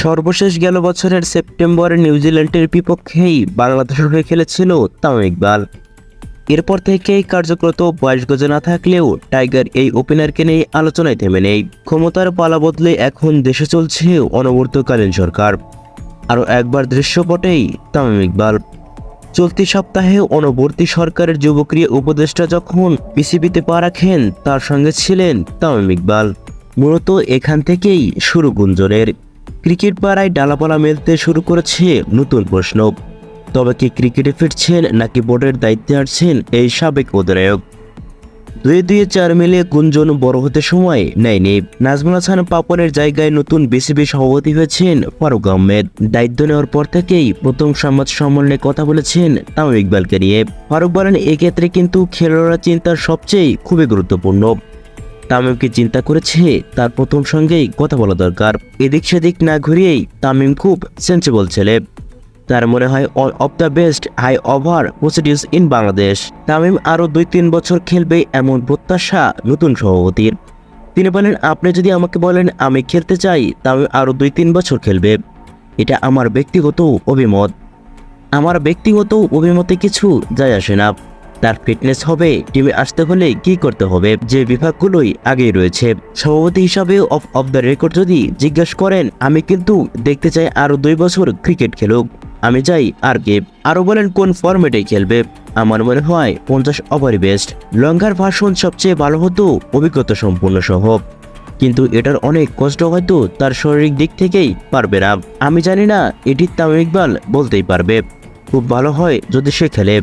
সর্বশেষ গেল বছরের সেপ্টেম্বরে নিউজিল্যান্ডের বিপক্ষেই বাংলাদেশের হয়ে খেলেছিল তামিম ইকবাল এরপর থেকেই কার্যক্রত বয়স গজে না থাকলেও টাইগার এই ওপেনারকে নিয়ে আলোচনায় থেমে নেই। ক্ষমতার পালা বদলে এখন দেশে চলছে অনবর্তকালীন সরকার। আরও একবার দৃশ্যপটেই তামিম ইকবাল। চলতি সপ্তাহে অনবর্তী সরকারের যুবক্রিয়া উপদেষ্টা যখন পিসিবিতে পা রাখেন, তার সঙ্গে ছিলেন তামিম ইকবাল। মূলত এখান থেকেই শুরু গুঞ্জনের। ক্রিকেট পাড়ায় ডালাপালা মেলতে শুরু করেছে নতুন প্রশ্ন। তবে কি ক্রিকেটে ফিরছেন নাকি বোর্ডের দায়িত্বে আসছেন এই সাবেক অধিনায়ক? দুয়ে দুয়ে চার মিলে গুঞ্জন বড় হতে সময় নেয়নি। নাজমুল হাসান পাপনের জায়গায় নতুন বিসিবি সভাপতি হয়েছেন ফারুক আহমেদ। দায়িত্ব নেওয়ার পর থেকেই প্রথম সংবাদ সম্মেলনে কথা বলেছেন তামিম ইকবালকে নিয়ে। ফারুক বলেন, এক্ষেত্রে কিন্তু খেলোয়াড়রা চিন্তার সবচেয়ে খুবই গুরুত্বপূর্ণ। তামিমকে চিন্তা করেছে, তার প্রথম সঙ্গেই কথা বলা দরকার। এদিক সেদিক না ঘুরিয়েই তামিম খুব সেন্সিবল ছেলে। তার মনে হয় all of the best, high over procedures in Bangladesh. Tamim আরও দুই তিন বছর খেলবে এমন প্রত্যাশা নতুন সভাপতির। তিনি বলেন, আপনি যদি আমাকে বলেন আমি খেলতে চাই, তামিম আরও দুই তিন বছর খেলবে। এটা আমার ব্যক্তিগত অভিমত। আমার ব্যক্তিগত অভিমতে কিছু যায় আসে না। তার ফিটনেস হবে টিমে আসতে হলে কি করতে হবে, যে বিভাগগুলোই আগেই রয়েছে। সভাপতি হিসাবে অফ অফ দ্য রেকর্ড যদি জিজ্ঞাসা করেন, আমি কিন্তু দেখতে চাই আরও দুই বছর ক্রিকেট খেলুক। আমি চাই আর কে। আরও বলেন কোন ফরম্যাটে খেলবে। আমার মনে হয় পঞ্চাশ ওভারই বেস্ট লঙ্কার ভাষণ সবচেয়ে ভালো হতো অভিজ্ঞতা সম্পূর্ণ সহ। কিন্তু এটার অনেক কষ্ট হয়তো তার শারীরিক দিক থেকেই পারবে না। আমি জানি না, এটি তামিম ইকবাল বলতেই পারবে। খুব ভালো হয় যদি সে খেলে।